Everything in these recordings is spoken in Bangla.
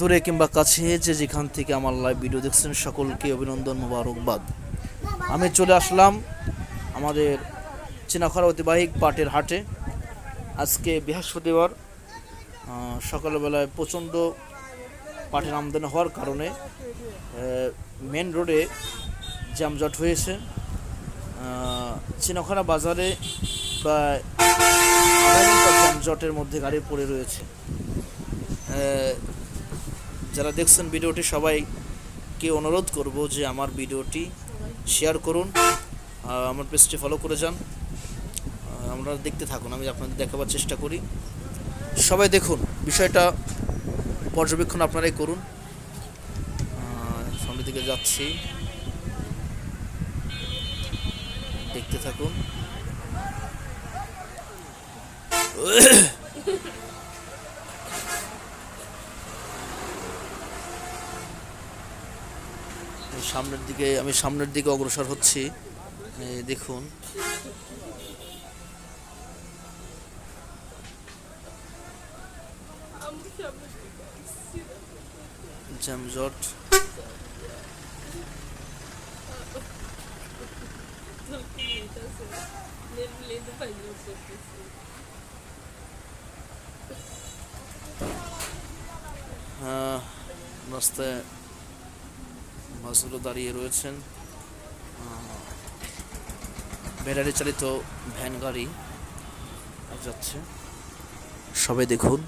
দূরে কিংবা কাছে যে যেখান থেকে আমার লাইভ ভিডিও দেখছেন, সকলকে অভিনন্দন, মোবারকবাদ। আমি চলে আসলাম আমাদের চিনাখরা ঐতিবাহিক পাটের হাটে। আজকে বৃহস্পতিবার সকালবেলায় প্রচণ্ড পাটের আমদানি হওয়ার কারণে মেন রোডে জ্যামজট হয়েছে। চিনাখরা বাজারে প্রায় যানজটের মধ্যে গাড়ি পড়ে রয়েছে। যারা দেখছেন ভিডিওটি, সবাইকে অনুরোধ করব যে আমার ভিডিওটি শেয়ার করুন আমার পেজটি ফলো করে যান। আমরা দেখতে থাকুন, আমি আপনাদের দেখাবার চেষ্টা করি। সবাই দেখুন, বিষয়টা পর্যবেক্ষণ আপনারাই করুন। সামনের দিকে যাচ্ছি। দেখতে থাকুন। সামনের দিকে আমি সামনের দিকে অগ্রসর হচ্ছি। দেখুন। জ্যামজট রাস্তায় বাসগুলো দাঁড়িয়ে রয়েছেন। ব্যাটারি চালিত ভ্যান গাড়ি যাচ্ছে। সবাই দেখুন।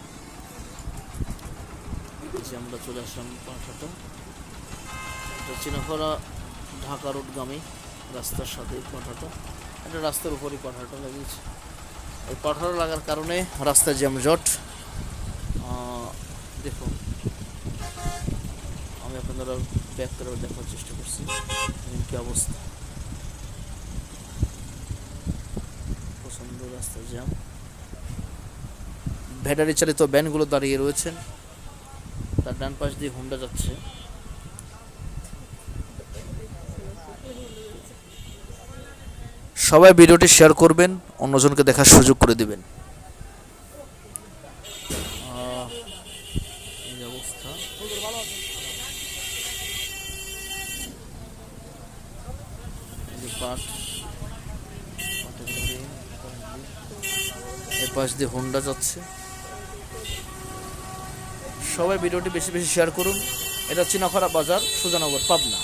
যে আমরা চলে আসলাম পাঠাটা এটা ঢাকা রোডগামী রাস্তার সাথে পাঠাটা। এটা রাস্তার উপরই পাঠাটা লাগিয়েছে। এই পাঠাটা লাগার কারণে রাস্তায় জ্যামজট দেখুন। আমি আপনারা ব্যাক করে দেখার চেষ্টা করছি। কি অবস্থা? প্রচণ্ড রাস্তা জ্যাম ব্যাটারি চালিত ভ্যানগুলো দাঁড়িয়ে রয়েছেন তার ডান পাশ দিয়ে হুন্ডা যাচ্ছে। সবাই ভিডিওটি শেয়ার করবেন, অন্যজনকে দেখার সুযোগ করে দিবেন। এই অবস্থা। এই যে পাট পাটের গাড়ি, এ পাশ দিয়ে হোন্ডা যাচ্ছে। সবাই ভিডিওটি বেশি বেশি শেয়ার করুন। এটা চিনাখরা বাজার সুজানগর পাবনা।